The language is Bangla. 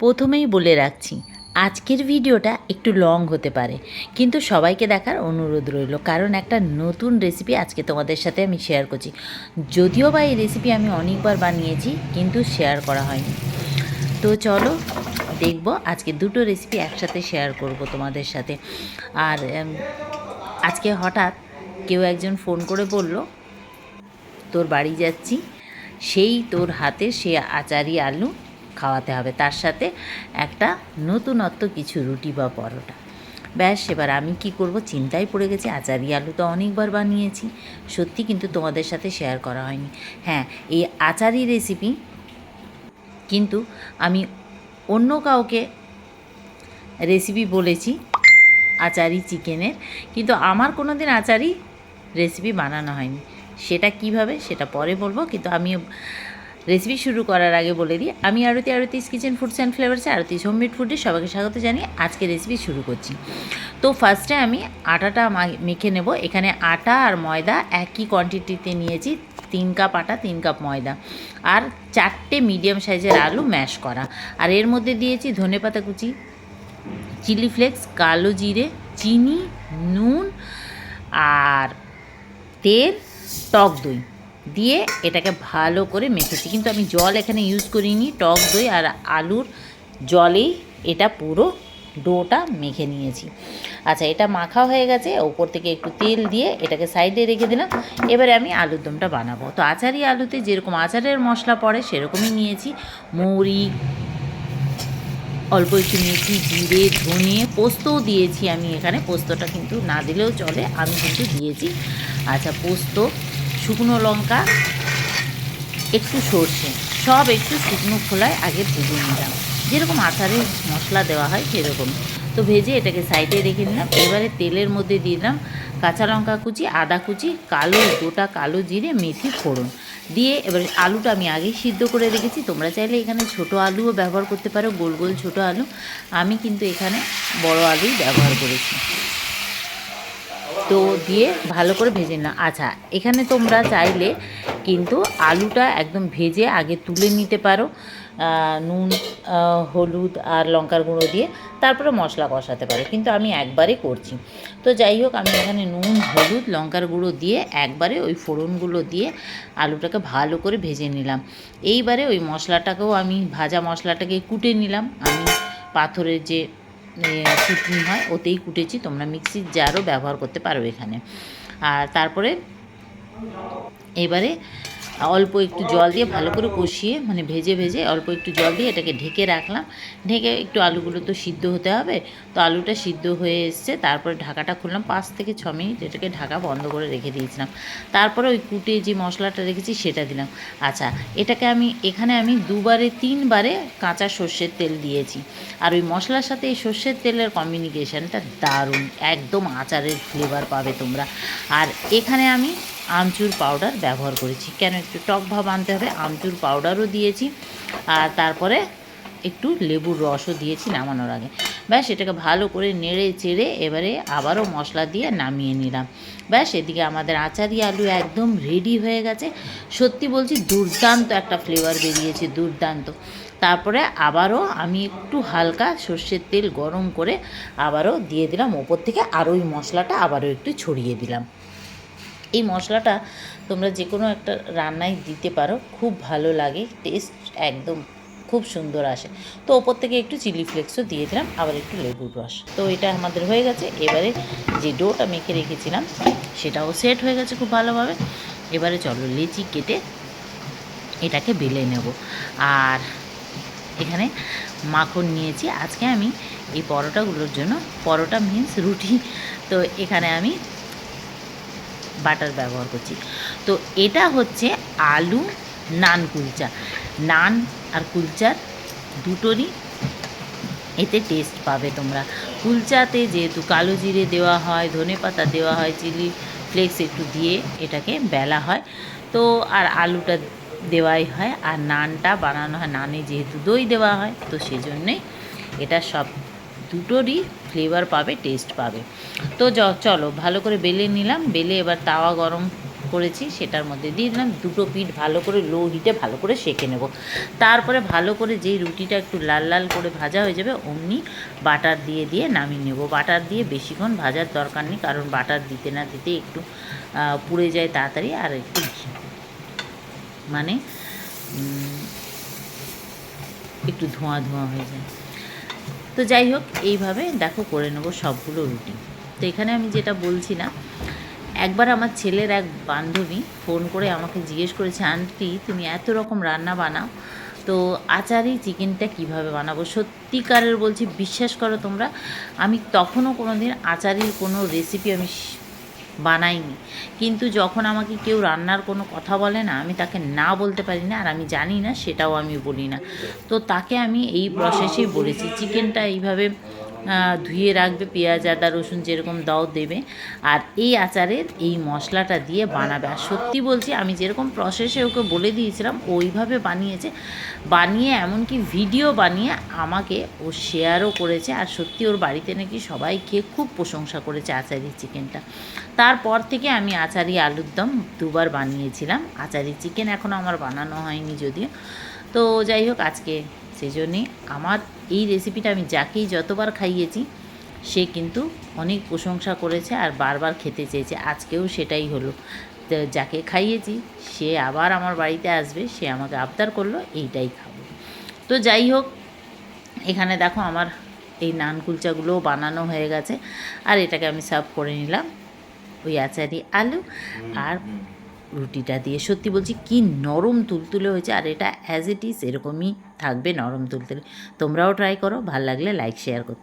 প্রথমেই বলে রাখছি, আজকের ভিডিওটা একটু লং হতে পারে। কিন্তু সবাইকে দেখার অনুরোধ রইল, কারণ একটা নতুন রেসিপি আজকে তোমাদের সাথে আমি শেয়ার করছি। যদিও বা এই রেসিপি আমি অনেকবার বানিয়েছি, কিন্তু শেয়ার করা হয়নি। তো চলো, দেখব আজকে দুটো রেসিপি একসাথে শেয়ার করব তোমাদের সাথে। আর আজকে হঠাৎ কেউ একজন ফোন করে বলল, তোর বাড়ি যাচ্ছি। সেই তোর হাতে সে আচারি আলু খাওয়াতে হবে। তার সাথে একটা নতুনত্ব কিছু রুটি বা পরোটা। ব্যাস, এবার আমি কি করব? চিন্তায় পড়ে গেছি। আচারি আলু তো অনেকবার বানিয়েছি। সত্যি কিন্তু তোমাদের সাথে শেয়ার করা হয়নি। হ্যাঁ এই আচারি রেসিপি কিন্তু আমি অন্য কাউকে রেসিপি বলেছি আচারি চিকেনের। কিন্তু আমার কোনো দিন আচারি রেসিপি বানানো হয়নি। সেটা কীভাবে? সেটা পরে বলব। কিন্তু আমি রেসিপি শুরু করার আগে বলে দিই, আমি Aarti Aarti's kitchen foods and ফ্লেভার্সে Aarti's homemade ফুডে সবাইকে স্বাগত জানিয়ে আজকে রেসিপি শুরু করছি। তো ফার্স্টে আমি আটাটা মেখে নেব। এখানে আটা আর ময়দা একই কোয়ান্টিটিতে নিয়েছি, তিন কাপ আটা, তিন কাপ ময়দা। আর চারটে মিডিয়াম সাইজের আলু ম্যাশ করা। আর এর মধ্যে দিয়েছি ধনেপাতা কুচি চিলি ফ্লেক্স কালো জিরে, চিনি, নুন আর তেল, টক দই। দিয়ে এটাকে ভালো করে মেখেছি। কিন্তু আমি জল এখানে ইউজ করিনি, টক দই আর আলুর জলেই এটা পুরো ডোটা মেখে নিয়েছি। আচ্ছা এটা মাখা হয়ে গেছে, ওপর থেকে একটু তেল দিয়ে এটাকে সাইডে রেখে দিলাম। এবারে আমি আলুর দমটা বানাবো। তো আচারি আলুতে যেরকম আচারের মশলা পড়ে, সেরকমই নিয়েছি। মৌরি, অল্প একটু মেথি, জিরে, ধনে পোস্তও দিয়েছি আমি এখানে। পোস্তটা কিন্তু না দিলেও চলে, আমি কিন্তু দিয়েছি। আচ্ছা পোস্ত শুকনো লঙ্কা, একটু সর্ষে, সব একটু শুকনো খোলায় আগে ভেজে নিলাম। যেরকম আচারের মশলা দেওয়া হয় সেরকম। তো ভেজে এটাকে সাইডে রেখে নিলাম এবারে তেলের মধ্যে দিয়ে দিলাম কাঁচা লঙ্কা কুচি, আদা কুচি, কালো গোটা কালো জিরে, মেথি, ফোড়ন। দিয়ে এবার আলুটা আমি আগেই সিদ্ধ করে রেখেছি। তোমরা চাইলে এখানে ছোট আলুও ব্যবহার করতে পারো, গোল গোল ছোট আলু। আমি কিন্তু এখানে বড় আলুই ব্যবহার করেছি। তো দিয়ে ভালো করে ভেজে না আচ্ছা এখানে তোমরা চাইলে কিন্তু আলুটা একদম ভেজে আগে তুলে নিতে পারো। নুন হলুদ আর লঙ্কার গুঁড়ো দিয়ে তারপরে মশলা কষাতে পারো। কিন্তু আমি একবারে করছি। তো যাই হোক, আমি এখানে নুন, হলুদ, লঙ্কার গুঁড়ো দিয়ে একবারে ওই ফোড়নগুলো দিয়ে আলুটাকে ভালো করে ভেজে নিলাম। এইবারে ওই মশলাটাকেও আমি, ভাজা মশলাটাকে কুটে নিলাম। আমি পাথরের যে কুটনি হয় ওতেই কুটেছি তোমরা মিক্সির জারও ব্যবহার করতে পারো এখানে। আর তারপরে এবারে অল্প একটু জল দিয়ে ভালো করে কষিয়ে মানে ভেজে ভেজে অল্প একটু জল দিয়ে এটাকে ঢেকে রাখলাম। ঢেকে একটু আলুগুলো তো সিদ্ধ হতে হবে। তো আলুটা সিদ্ধ হয়ে এসছে, তারপরে ঢাকাটা খুললাম। পাঁচ থেকে ছ মিনিট এটাকে ঢাকা বন্ধ করে রেখে দিয়েছিলাম। তারপরে ওই কুটে যে মশলাটা রেখেছি সেটা দিলাম। আচ্ছা এটাকে আমি, এখানে আমি দুবারে, তিনবারে কাঁচা সর্ষের তেল দিয়েছি। আর ওই মশলার সাথে এই সর্ষের তেলের কম্বিনিকেশনটা দারুণ। একদম আচারের ফ্লেভার পাবে তোমরা। আর এখানে আমি আমচুর পাউডার ব্যবহার করেছি। কেন? একটু টক ভাব আনতে হবে, আমচুর পাউডারও দিয়েছি। আর তারপরে একটু লেবুর রসও দিয়েছি নামানোর আগে। ব্যাস, এটাকে ভালো করে নেড়ে চেড়ে এবারে আবারও মশলা দিয়ে নামিয়ে নিলাম। ব্যাস, এদিকে আমাদের আচারি আলু একদম রেডি হয়ে গেছে। সত্যি বলছি, দুর্দান্ত একটা ফ্লেভার বেরিয়েছে, দুর্দান্ত। তারপরে আবারও আমি একটু হালকা সর্ষের তেল গরম করে আবারও দিয়ে দিলাম। ওপর থেকে আর ওই মশলাটা আবারও একটু ছড়িয়ে দিলাম। এই মশলাটা তোমরা যে কোনো একটা রান্নায় দিতে পারো, খুব ভালো লাগে টেস্ট একদম খুব সুন্দর আসে। তো ওপর থেকে একটু চিলি ফ্লেক্সও দিয়ে দিলাম, আবার একটু লেবুর রস। তো এটা আমাদের হয়ে গেছে, এবারে যে ডোটা মেখে রেখেছিলাম, সেটাও সেট হয়ে গেছে খুব ভালোভাবে। এবারে চলো লেচি কেটে এটাকে বেলে নেব। আর এখানে মাখন নিয়েছি, আজকে আমি এই পরোটাগুলোর জন্য, পরোটা মিন্স রুটি। তো এখানে আমি বাটার ব্যবহার করছি। তো এটা হচ্ছে আলু নান কুলচা। নান আর কুলচার দুটোরই এতে টেস্ট পাবে তোমরা। কুলচাতে যেহেতু কালো জিরে দেওয়া হয়, ধনে পাতা দেওয়া হয়, চিলি ফ্লেক্স একটু দিয়ে এটাকে বেলা হয়। তো আর আলুটা দেওয়াই হয়। আর নানটা বানানো হয়, নানে যেহেতু দই দেওয়া হয়, তো সেজন্যই এটা সব দুটোরই ফ্লেভার পাবে টেস্ট পাবে। তো চলো, ভালো করে বেলে নিলাম, বেলে এবার তাওয়া গরম করেছি, সেটার মধ্যে দিয়ে দিলাম, দুটো পিঠ ভালো করে লো হিটে ভালো করে সেঁকে নেব। তারপরে ভালো করে যেই রুটিটা একটু লাল লাল করে ভাজা হয়ে যাবে, অমনি বাটার দিয়ে দিয়ে নামিয়ে নেব। বাটার দিয়ে বেশিক্ষণ ভাজার দরকার নেই, কারণ বাটার দিতে না দিতে একটু পুড়ে যায় তাড়াতাড়ি, আর একটু মানে একটু ধোঁয়া ধোঁয়া হয়ে যায়। তো যাই হোক, এইভাবে দেখো করে নেব সবগুলো রুটি। তো এখানে আমি যেটা বলছি না, একবার আমার ছেলের এক বান্ধবী ফোন করে আমাকে জিজ্ঞেস করেছে, আন্টি, তুমি এত রকম রান্না বানাও, তো আচারি চিকেনটা কীভাবে বানাবো? সত্যিকারের বলছি, বিশ্বাস করো তোমরা, আমি তখনও কোনো দিন আচারির কোনো রেসিপি আমি বানাইনি কিন্তু যখন আমাকে কেউ রান্নার কোনো কথা বলে না, আমি তাকে না বলতে পারি না, আর আমি জানি না, সেটাও আমি বলি না। তো তাকে আমি এই প্রসেসেই বলেছি। চিকেনটা এইভাবে ধুয়ে রাখবে, পেঁয়াজ, আদা, রসুন যেরকম দাও দেবে। আর এই আচারের এই মশলাটা দিয়ে বানাবে। আর সত্যি বলছি, আমি যেরকম প্রসেসে ওকে বলে দিয়েছিলাম ওইভাবে বানিয়েছে। বানিয়ে এমনকি ভিডিও বানিয়ে আমাকে ও শেয়ারও করেছে। আর সত্যি ওর বাড়িতে নাকি সবাই খেয়ে খুব প্রশংসা করেছে আচারি চিকেনটা। তারপর থেকে আমি আচারি আলুর দম দুবার বানিয়েছিলাম। আচারি চিকেন এখনও আমার বানানো হয়নি যদিও। তো যাই হোক, আজকে সেই জন্যে আমার এই রেসিপিটা আমি যাকেই যতবার খাইয়েছি সে কিন্তু অনেক প্রশংসা করেছে আর বারবার খেতে চেয়েছে। আজকেও সেটাই হলো। তো যাকে খাইয়েছি সে আবার আমার বাড়িতে আসবে সে আমাকে আবদার করল এইটাই খাব। তো যাই হোক এখানে দেখো আমার এই নান কুলচাগুলোও বানানো হয়ে গেছে। আর এটাকে আমি সার্ভ করে নিলাম ওই আচারি আলু। আর রুটিটা দিয়ে। সত্যি বলছি, কি নরম তুলতুলে হয়েছে, আর এটা অ্যাজ ইট ইজ এরকমই থাকবে নরম তুলতুলে। তোমরাও ট্রাই করো, ভালো লাগলে লাইক শেয়ার করতে